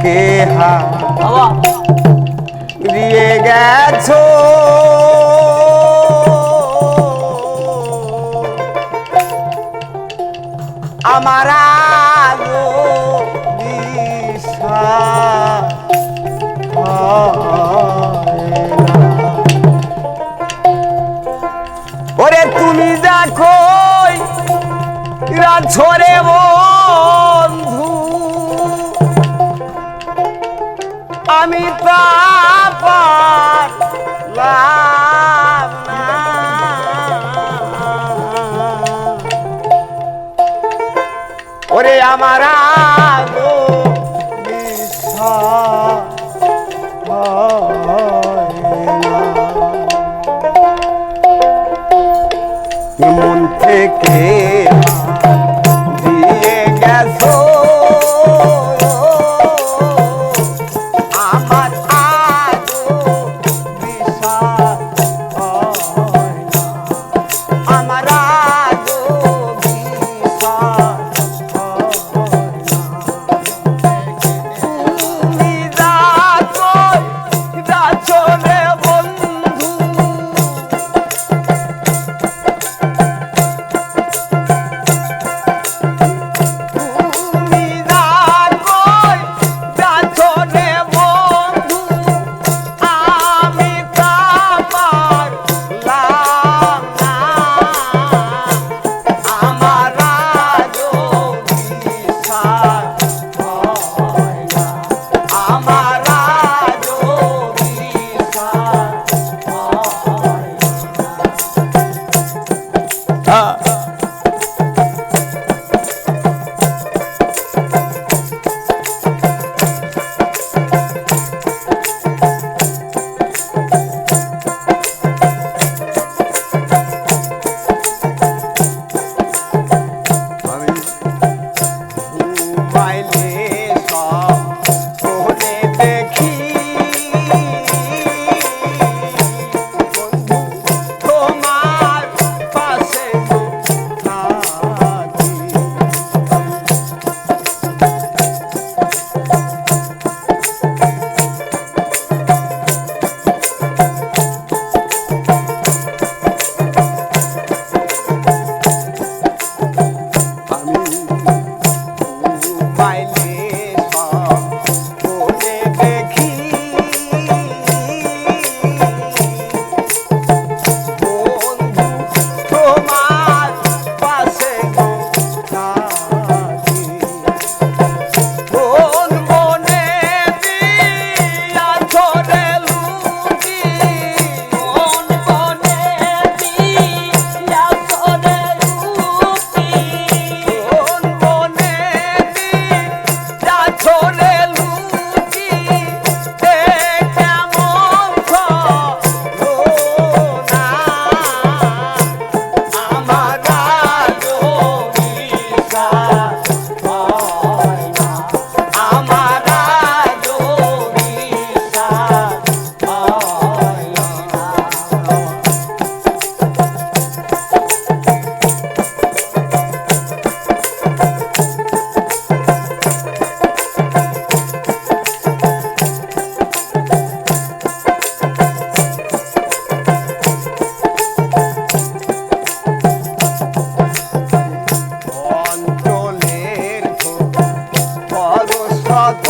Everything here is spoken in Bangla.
বাবা দিয়ে গেছো আমার না। ওরে তুমি দেখো ছড়ে পাপার লাভ না। ওরে আমার আগো বিছা মন থেকে কত